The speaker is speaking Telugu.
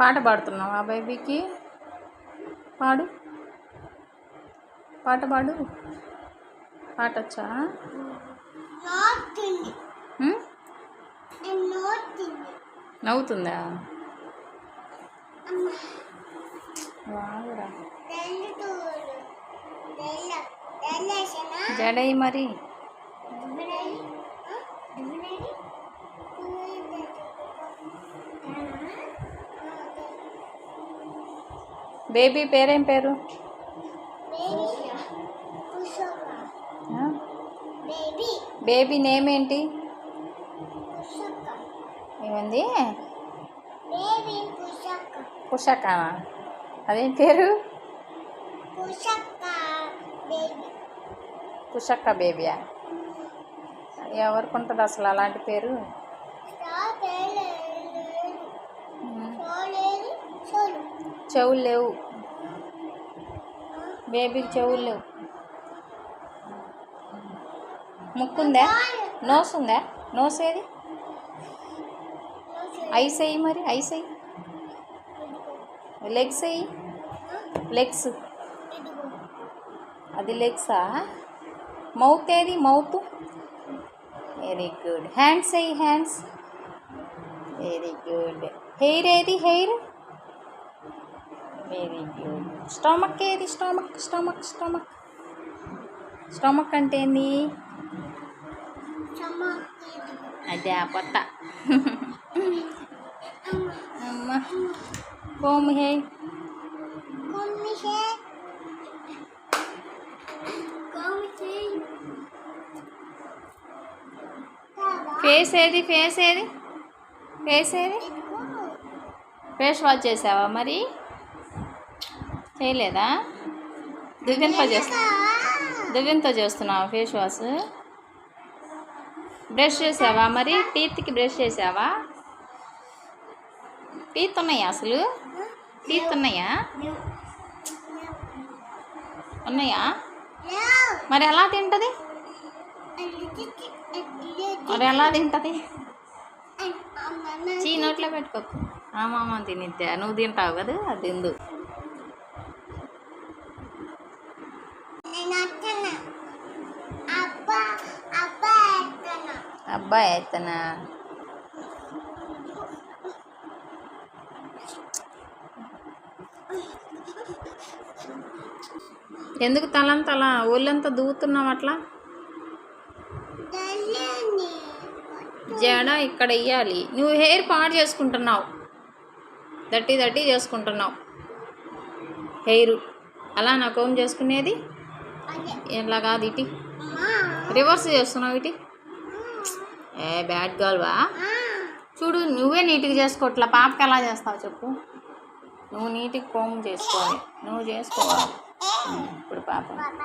పాట పాడుతున్నావా బేబీకి? పాడు. పాట పాడు. పాట వచ్చా? నవ్వుతుందా. జడై మరి. బేబీ పేరేం పేరు? బేబీ నేమ్ ఏంటి ఏమంది? పుషకానా అదేం పేరు? పుషక్క బేబీయా? ఎవరికి ఉంటుంది అసలు అలాంటి పేరు? చెవులు లేవు. బేబీకి చెవులు లేవు. ముక్కుందా? నోస్ ఉందా నోస్ ఏది ఐస్ అయ్యి మరి ఐస్ అయ్యి లెగ్స్ అయ్యి లెగ్స్. అది లెగ్సా? మౌత్ ఏది? మౌత్? వెరీ గుడ్ హ్యాండ్స్ అయ్యి హ్యాండ్స్ వెరీ గుడ్ హెయిర్ ఏది? హెయిర్ వెరీ గుడ్ స్టమక్ ఏది? Stomach stomach stomach. స్టమక్ అంటే ఏంది? అదే ఆ పొట్ట. అమ్మ కోమ్ హే. ఫేస్ ఏది? ఫేస్ ఏది? ఫేస్ ఏది? ఫేస్ వాష్ చేసావా మరి? చేయలేదా? దువ్వెంతో చేస్తా. దువ్వెంతో చేస్తున్నావా ఫేస్ వాష్? బ్రష్ చేసావా మరి? టీత్కి బ్రష్ చేసావా? టీత్ ఉన్నాయా అసలు? టీత్ ఉన్నాయా? ఉన్నాయా మరి ఎలా తింటది? మరి ఎలా తింటది? చీ నోట్లో పెట్టుకోకు ఆ మామ తినిద్దా? నువ్వు తింటావు కదా అది తిందు. అబ్బాయి అయితేనా ఎందుకు తలంత అలా ఒళ్ళంతా దూవుతున్నావు అట్లా? జడ ఇక్కడ ఇయ్యాలి. నువ్వు హెయిర్ పాడు చేసుకుంటున్నావు. దట్టి దట్టి చేసుకుంటున్నావు. హెయిర్. అలా నా కోమ్ చేసుకునేది? ఎలా కాదు ఇటు రివర్స్ చేస్తున్నావు ఇటు? ఏ బ్యాడ్ గర్ల్వా చూడు నువ్వే నీట్గా చేసుకోవట్లా పాపకి ఎలా చేస్తావు చెప్పు. నువ్వు నీట్గా కోమ్ చేసుకోవాలి. నువ్వు చేసుకోవాలి. ఇప్పుడు పాప. పాప